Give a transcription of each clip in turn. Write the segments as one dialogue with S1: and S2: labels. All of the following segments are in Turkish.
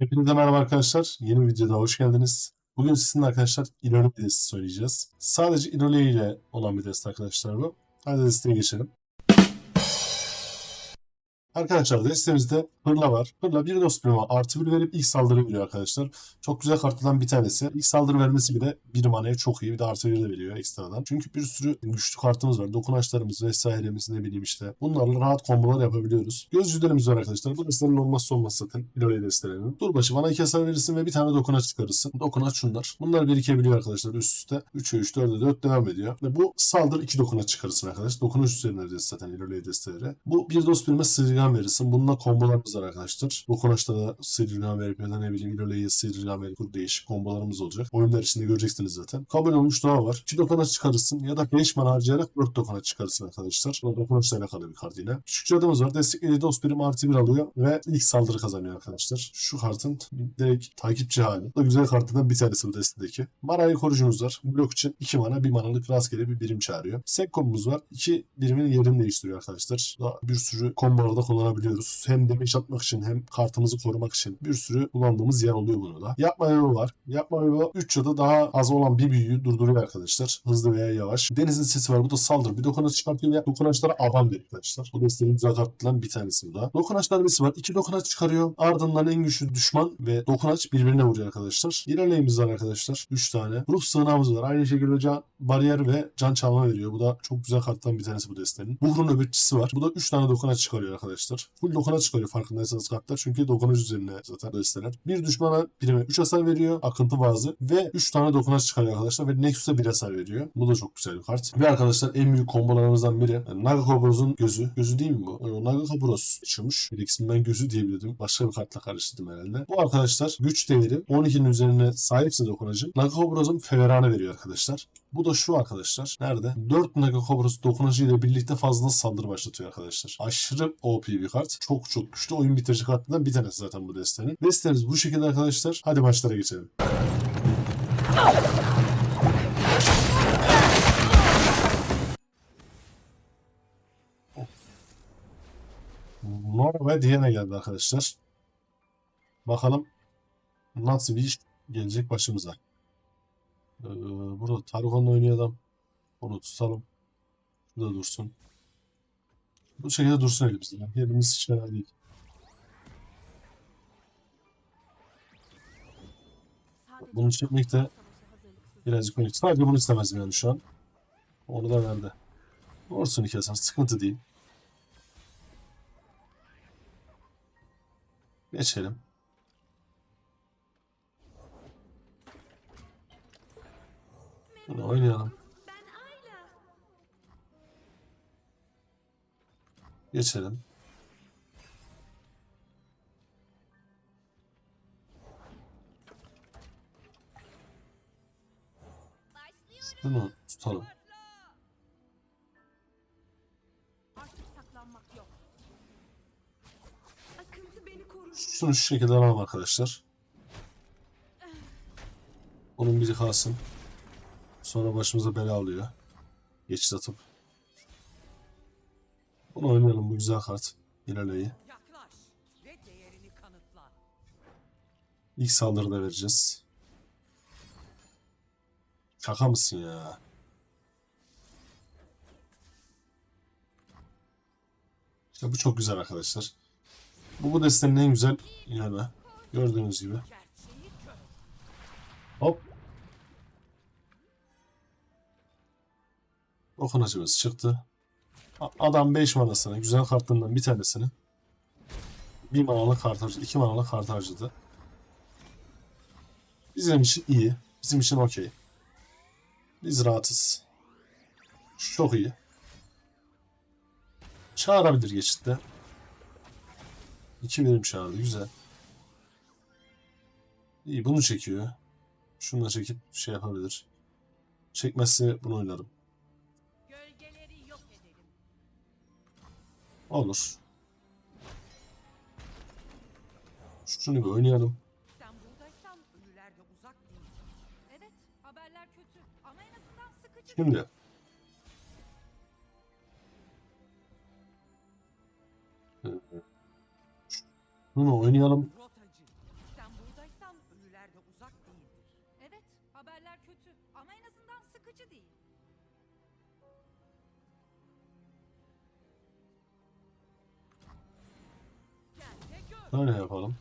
S1: Hepinize merhaba arkadaşlar. Yeni videoda hoş geldiniz. Bugün sizinle arkadaşlar İrole destesi söyleyeceğiz. Sadece İrole ile olan bir deste arkadaşlar bu. Hadi desteye geçelim. Arkadaşlar destemizde Hırla var. Hırla bir dost birime artı bir verip ilk saldırı veriyor arkadaşlar. Çok güzel kartlardan bir tanesi. İlk saldırı vermesi bile bir manaya çok iyi. Bir de artı bir de veriyor ekstradan. Çünkü bir sürü güçlü kartımız var. Dokunaçlarımız vesairemiz ne bileyim işte. Bunlarla rahat kombolar yapabiliyoruz. Gözcülerimiz var arkadaşlar. Bu destelerin olmazsa olmaz zaten. İlole destelerinin. Dur başı bana iki hasar verirsin ve bir tane dokunaç çıkarırsın. Dokunaç şunlar. Bunlar birikebiliyor arkadaşlar üst üste. 3'e 3, 4'e 4 devam ediyor. Ve bu saldır iki dokunaç çıkarırsın arkadaş. Dokunaç üzerine zaten İlole desteleri. Bu bir dost birime sıyırgan verirsin. Bununla kombolarımız var arkadaşlar. Dokunaçta da sıyırgan verip ya da ne bileyim İlole'ye sıyırgan verip değişik kombolarımız olacak. Oyunlar içinde göreceksiniz zaten. Kabul olmuş daha var. 2 dokunaç çıkarırsın ya da 5 mana harcayarak 4 dokunaç çıkarırsın arkadaşlar. Bu da dokunaçla alakalı bir kart yine. Küçük cadımız var. Desteklediği dost birim artı 1 alıyor ve ilk saldırı kazanıyor arkadaşlar. Şu kartın direkt takipçi hali. Bu da güzel kartlardan bir tanesi bu destedeki. Manayı korucumuz var. Blok için 2 mana 1 manalık rastgele bir birim çağırıyor. Sek kombumuz var. 2 birimin yerini değiştiriyor arkadaşlar. Daha bir sürü kombolarda kullanabiliyoruz. Hem damage atmak için hem kartımızı korumak için bir sürü kullandığımız yer oluyor bunu da. Yapma yolu var. Yapma yolu 3 ya da daha az olan bir büyüyü durduruyor arkadaşlar. Hızlı veya yavaş. Denizin sesi var. Bu da saldır. Bir dokunaç çıkartıyor ve dokunaçlara avam veriyor arkadaşlar. Bu desteğin kartlarından bir tanesi bu da. Dokunaç darbesi var. 2 dokunaç çıkarıyor. Ardından en güçlü düşman ve dokunaç birbirine vuruyor arkadaşlar. İlerleyimiz var arkadaşlar. 3 tane. Ruh sığınağımız var. Aynı şekilde can, bariyer ve can çalma veriyor. Bu da çok güzel karttan bir tanesi bu destenin. Buhrun nöbetçisi var. Bu da 3 tane dokunaç çıkarıyor arkadaşlar. Full dokunaç çıkarıyor farkındaysanız kartlar. Çünkü dokunaç üzerine zaten desteler. Bir düşmana birime 3 hasar veriyor. Akıntı bazı. Ve 3 tane dokunaç çıkarıyor arkadaşlar. Ve Nexus'a 1 hasar veriyor. Bu da çok güzel bir kart. Ve arkadaşlar en büyük kombolarımızdan biri. Yani Naga Kobros'un gözü. Gözü değil mi bu? O Naga Kobros çıkmış. Bir ben gözü diyebilirdim. Başka bir kartla karıştırdım herhalde. Bu arkadaşlar güç değeri 12'nin üzerine sahipse dokunacı. Naga Kobros'un feverane veriyor arkadaşlar. Bu da şu arkadaşlar. Nerede? 4 Naga Kobros dokunacı ile birlikte fazla saldırı başlatıyor arkadaşlar. Aşırı OP bir kart. Çok çok güçlü. Oyun bitirici kartlarından bir tanesi zaten bu destenin. Destemiz bu şekilde arkadaşlar. Hadi maçlara geçelim. Nora ve Diana geldi arkadaşlar. Bakalım nasıl bir iş gelecek başımıza. Ee, burada Tarkon'la oynuyor adam. Onu tutalım. Şurada dursun. Bu şekilde dursun elimizde. Yerimiz hiç fena değil. Bunu çekmek de birazcık öyle. Sadece bunu istemezdim yani şu an. Onu da verdi. Olsun iki hasar. Sıkıntı değil. Geçelim. Bunu oynayalım. Geçelim. Bunu tutalım. Şunu şu şekilde alalım arkadaşlar. Onun biri kalsın. Sonra başımıza bela alıyor. Geçit atıp. Bunu oynayalım bu güzel kart.
S2: Kanıtla.
S1: İlk saldırıda vereceğiz. Şaka mısın ya? İşte bu çok güzel arkadaşlar. Bu bu destenin en güzel yanı. Gördüğünüz gibi. Hop. Dokunacımız çıktı. Adam 5 manasını, güzel kartlarından bir tanesini 1 manalık kart harcadı, 2 manalık kart harcadı. Bizim için iyi. Bizim için okey. Biz rahatız. Çok iyi. Çağırabilir geçitte. 2 verim çağırdı. Güzel. İyi bunu çekiyor. Şunu da çekip şey yapabilir. Çekmezse bunu oynarım. Olur. Şunu bir oynayalım.
S2: Sen buradaysan ölüler de uzak değil.
S3: Evet, haberler kötü ama en azından sıkıcı.
S1: Şimdi. Bunu oynayalım. Böyle yapalım.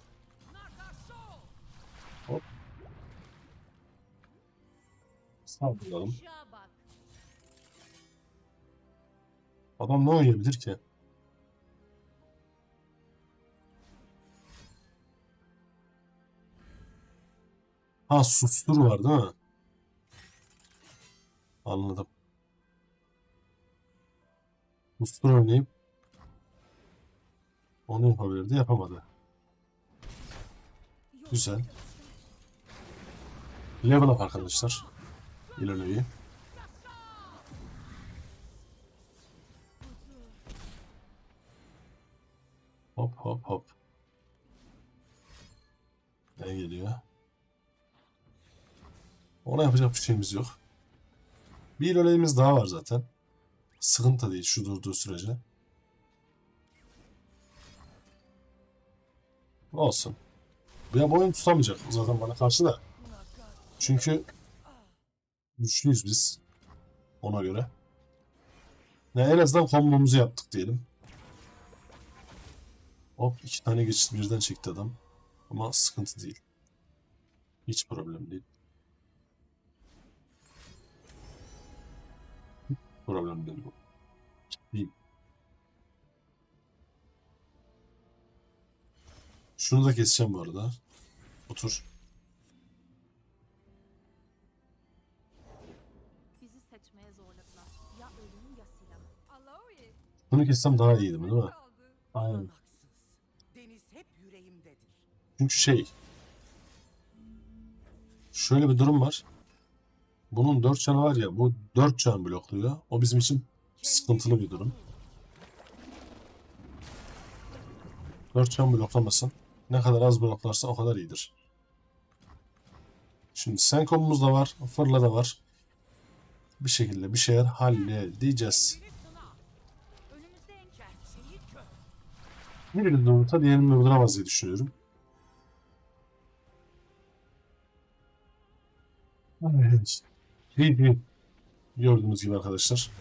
S3: Şuna bak.
S1: Adam ne oynayabilir ki? Ha sustur var değil mi? Anladım. Sustur oynayıp onu yapabilirdi yapamadı. Güzel. Level up arkadaşlar. İlerleyi. Hop hop hop. Ne geliyor? Ona yapacak bir şeyimiz yok. Bir ilerleyimiz daha var zaten. Sıkıntı değil şu durduğu sürece. Olsun. Bu oyun tutamayacak zaten bana karşı da. Çünkü güçlüyüz biz. Ona göre. Ya en azından kombomuzu yaptık diyelim. Hop iki tane geçit birden çekti adam. Ama sıkıntı değil. Hiç problem değil. Problem değil bu. Değil. Şunu da keseceğim bu arada. Otur.
S4: Bizi seçmeye zorladılar. Ya ölüm ya silah.
S3: Aloy.
S1: Bunu kessem daha iyiydi mi değil mi? Aynen.
S2: Haksız. Deniz hep yüreğimdedir.
S1: Çünkü şey şöyle bir durum var. Bunun 4 canı var ya bu 4 can blokluyor. O bizim için sıkıntılı bir durum. 4 can bloklamasın. Ne kadar az bloklarsa o kadar iyidir. Şimdi Senkom'umuz da var. Fırla da var. Bir şekilde bir şeyler halledeceğiz. Birini durdurta diğerini durduramaz diye düşünüyorum. Evet. Gördüğünüz gibi arkadaşlar.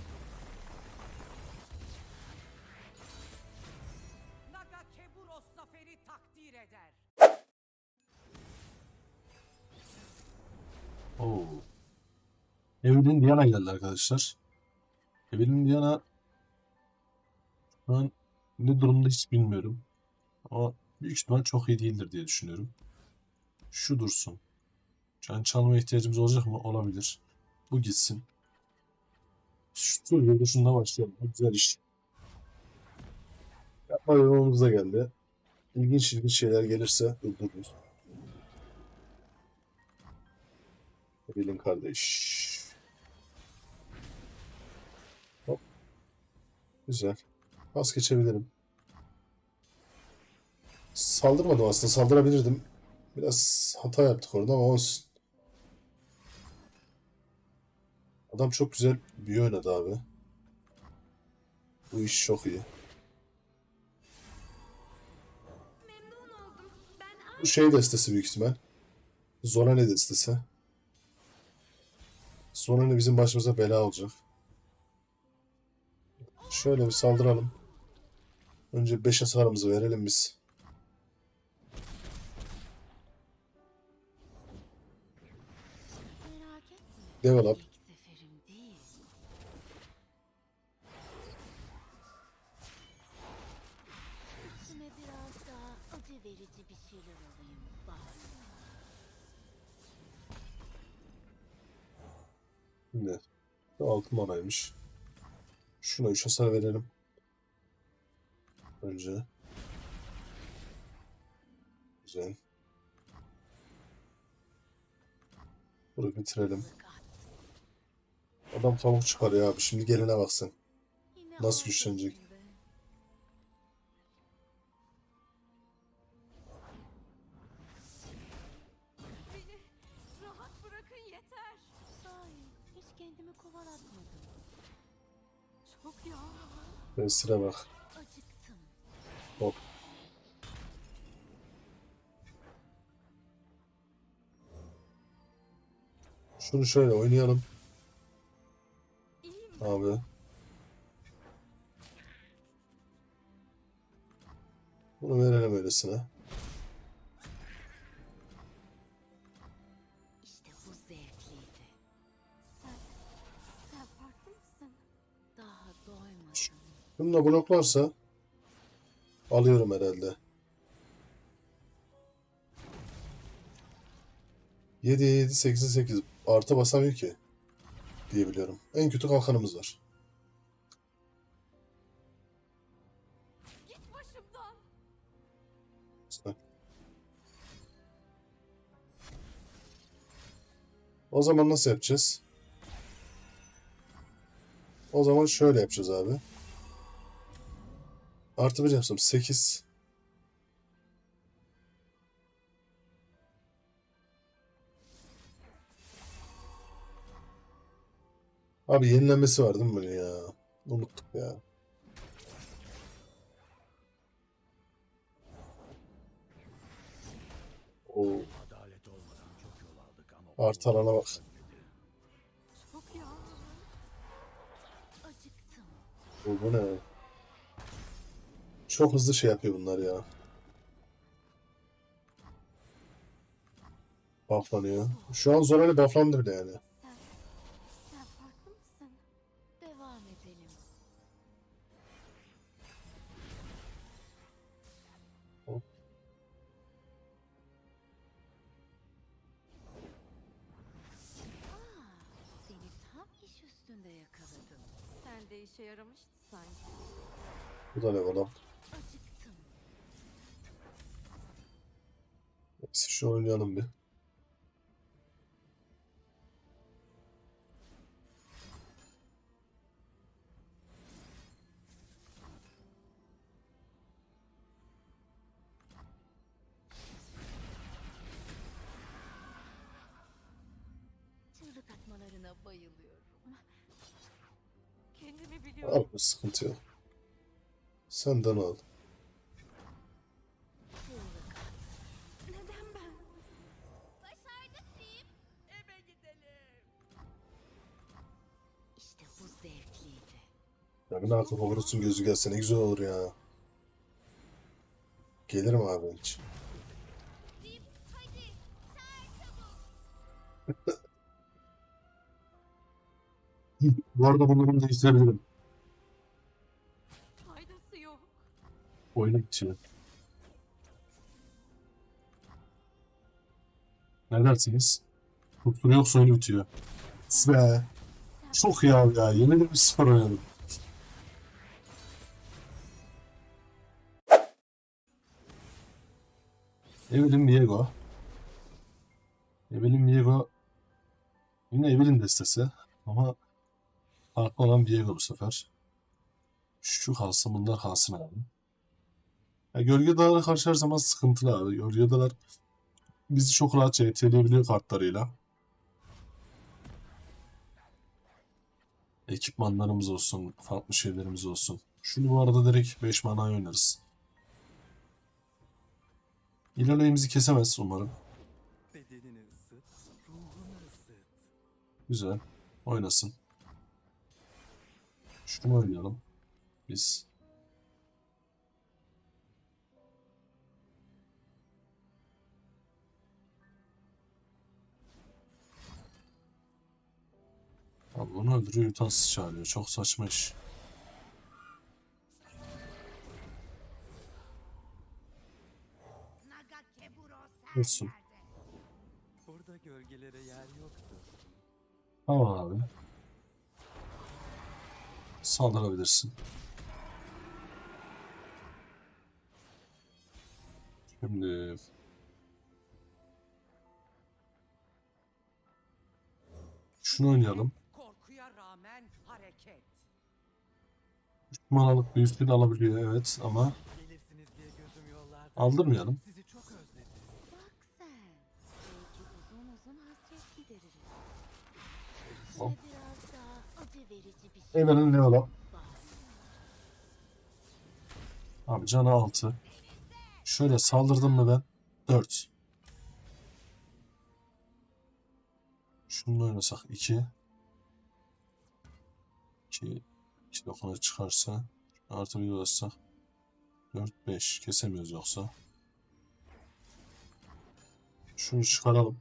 S2: Eder.
S1: Oo. Evelyn Diana geldi arkadaşlar. Evelyn Diana şu an ne durumda hiç bilmiyorum. Ama büyük ihtimal çok iyi değildir diye düşünüyorum. Şu dursun. Can çalma ihtiyacımız olacak mı? Olabilir. Bu gitsin. Şu tur şundan başlayalım. Güzel iş. Yapma yolumuz da geldi. İlginç ilginç şeyler gelirse durdururuz. Evelyn kardeş. Hop. Güzel. Pas geçebilirim. Saldırmadım aslında. Saldırabilirdim. Biraz hata yaptık orada ama olsun. Adam çok güzel büyü oynadı abi. Bu iş çok iyi. Şey destesi büyük ihtimal. Zonane destesi. Zonane bizim başımıza bela olacak. Şöyle bir saldıralım. Önce 5 hasarımızı verelim biz.
S4: merak
S1: 6 manaymış. Şuna 3 hasar verelim. Önce. Güzel. Burayı bitirelim. Adam tavuk çıkarıyor abi. Şimdi geline baksın. Nasıl güçlenecek?
S4: Kendimi kovalatmadım.
S3: Çok yalnızım.
S1: Ben sıra bak.
S4: Acıktım.
S1: Hop. Şunu şöyle oynayalım abi. Bunu verelim öylesine. Bunu da bloklarsa alıyorum herhalde. 7 7 8 8 artı basamıyor ki diye biliyorum. En kötü kalkanımız var. O zaman nasıl yapacağız? O zaman şöyle yapacağız abi. Artı bir yapsam 8. Abi yenilenmesi var değil mi bunun ya? Unuttuk ya. Oo. Artı alana bak. Bu ne? Çok hızlı şey yapıyor bunlar ya. Bufflanıyor. Şu an Zora'yla bufflandı bile yani.
S3: Sen, sen farklı mısın?
S4: Devam edelim.
S1: Hop.
S4: Aa, seni tam iş üstünde yakaladım.
S3: Sen de işe yaramıştı sanki.
S1: Bu da level up. Şu oynayalım bir.
S4: Çığlık atmalarına bayılıyorum.
S3: Kendimi biliyorum.
S1: Al bir sıkıntı yok. Senden al. Bir nakıl olursun gözü gelse ne güzel olur ya. Gelirim abi hiç. Bu arada bunları değiştirebilirim.
S3: Faydası yok.
S1: Oyunu bitiyor. Ne dersiniz? Tuttuğunu yoksa oyunu bitiyor. Be. Çok iyi abi ya. Yemin ederim sıfır oynadım. Evelyn Viego. Evelyn Viego yine Evelyn destesi ama farklı olan Viego bu sefer. Şu kalsın bunlar kalsın abi. Ya gölge dağlara karşı her zaman sıkıntılı abi. Gölge dağlar bizi çok rahat CT'leyebiliyor kartlarıyla. Ekipmanlarımız olsun, farklı şeylerimiz olsun. Şunu bu arada direkt 5 mana oynarız. İlerleyimizi kesemez umarım. Güzel. Oynasın. Şunu oynayalım. Biz. Abi bunu öldürüyor Yutas çağırıyor. Çok saçma iş. Dursun.
S5: Burada gölgelere yer yok dostum.
S1: Tamam abi. Saldırabilirsin. Şimdi şunu oynayalım.
S2: Korkuya rağmen hareket.
S1: Alabiliyor evet ama aldırmayalım.
S5: Sizi çok özledim.
S4: Bak sen. Belki uzun uzun hasret gideririz.
S1: Hop.
S4: İşte biraz daha acı verici bir şey.
S1: Evelyn level up. Abi canı 6. Şöyle saldırdım mı ben? 4. Şunu oynasak 2. 2. 2 dokuna çıkarsa. Artı bir bassak. 4 5 kesemiyoruz yoksa. Şunu çıkaralım.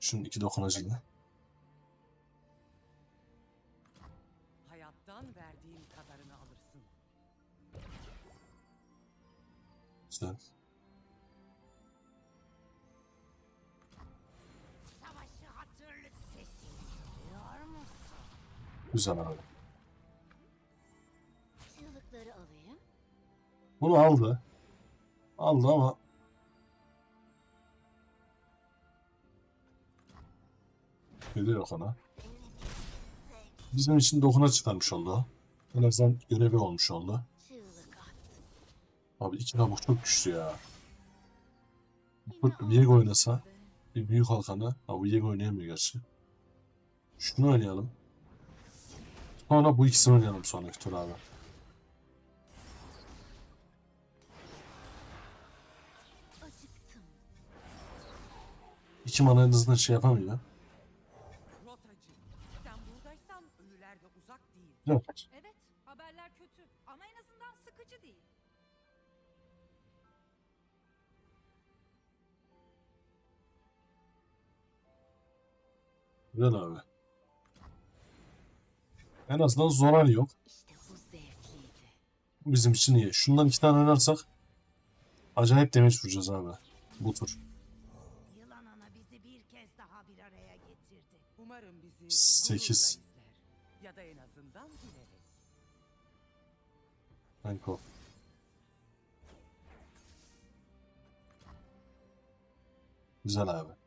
S1: Şunun iki dokunacını.
S4: Musun?
S1: Güzel abi. Bunu aldı. Aldı ama Öyle yok ona. Bizim için dokuna çıkarmış oldu. En azından görevi olmuş oldu. Abi iki kabuk çok güçlü ya. Bu Viego oynasa bir büyük halkanı. Ha bu Viego oynayamıyor gerçi. Şunu oynayalım. Sonra bu ikisini oynayalım sonraki tur abi. İki mana en azından şey yapamıyor. Güzel abi. En azından Zoran yok.
S4: İşte bu zevkliydi.
S1: Bu bizim için iyi. Şundan iki tane oynarsak acayip damage vuracağız abi. Bu tur.
S2: Yılan ana bizi bir kez daha bir araya getirdi. Umarım bizi
S1: Sekiz.
S2: gururla izler. Ya da en azından gülerek.
S1: Hanko. Güzel abi.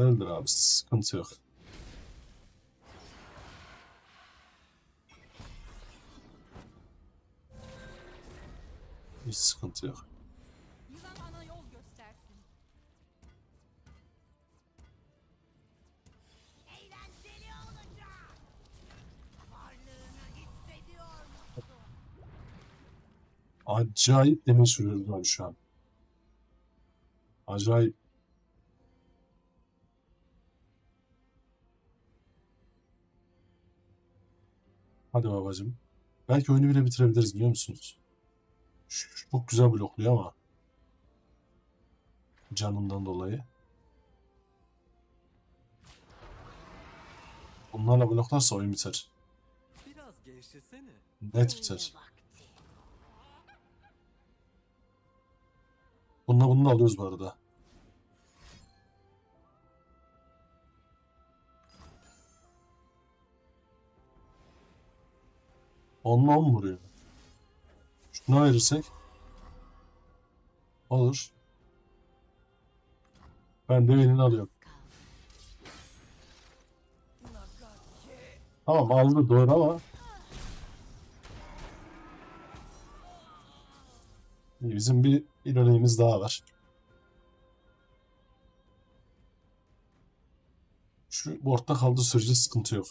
S1: Öldür abi. Sıkıntı yok. Hiç sıkıntı yok. Acayip damage vuruyoruz şu an. Acayip. Hadi babacım. Belki oyunu bile bitirebiliriz biliyor musunuz? Çok güzel blokluyor ama. Canından dolayı. Bunlarla bloklarsa oyun biter.
S5: Biraz gevşesene.
S1: Net biter. Bununla bunu da alıyoruz bu arada. Onunla on mu vuruyor? Şuna verirsek olur. Ben de elini alıyorum. Tamam aldı doğru ama bizim bir ilerleyimiz daha var. Şu boardta kaldığı sürece sıkıntı yok.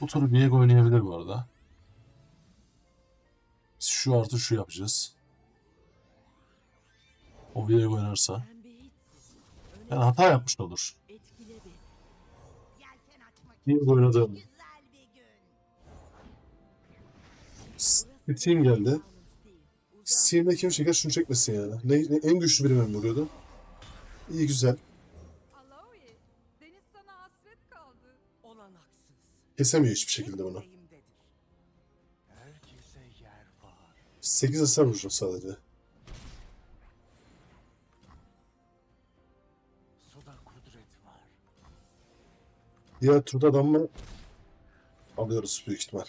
S1: Bu turu Viego oynayabilir bu arada. Şu artı şu yapacağız. O Viego oynarsa. Yani hata yapmış olur.
S4: Bir gün.
S1: Steam geldi. Steam'de kim çeker şunu çekmesin yani. Ne, ne- en güçlü birime mi vuruyordu? İyi güzel. Kesemiyor hiçbir şekilde bunu.
S2: Yüreğimdedir.
S5: Herkese yer var.
S1: 8 hasar vuracağım sadece. Diğer turda adamı alıyoruz büyük ihtimal.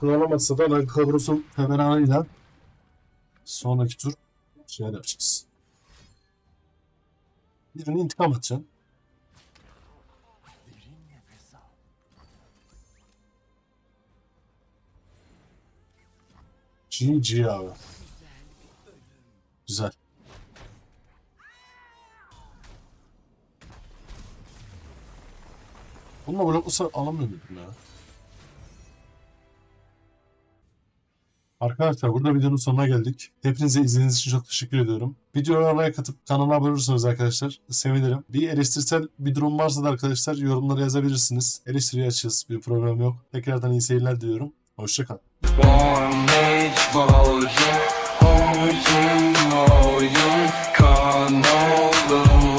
S1: kıralamasa da ben Kavros'un femerhanıyla sonraki tur şeyler yapacağız. Birini intikam
S5: atacağım.
S1: GG abi. Güzel. Bununla bloklasa alamıyor muydum ya? Arkadaşlar burada videonun sonuna geldik. Hepinize izlediğiniz için çok teşekkür ediyorum. Videoya like atıp kanala abone olursanız arkadaşlar sevinirim. Bir eleştirsel bir durum varsa da arkadaşlar yorumlara yazabilirsiniz. Eleştiriye açığız. Bir problem yok. Tekrardan iyi seyirler diliyorum. Hoşçakalın.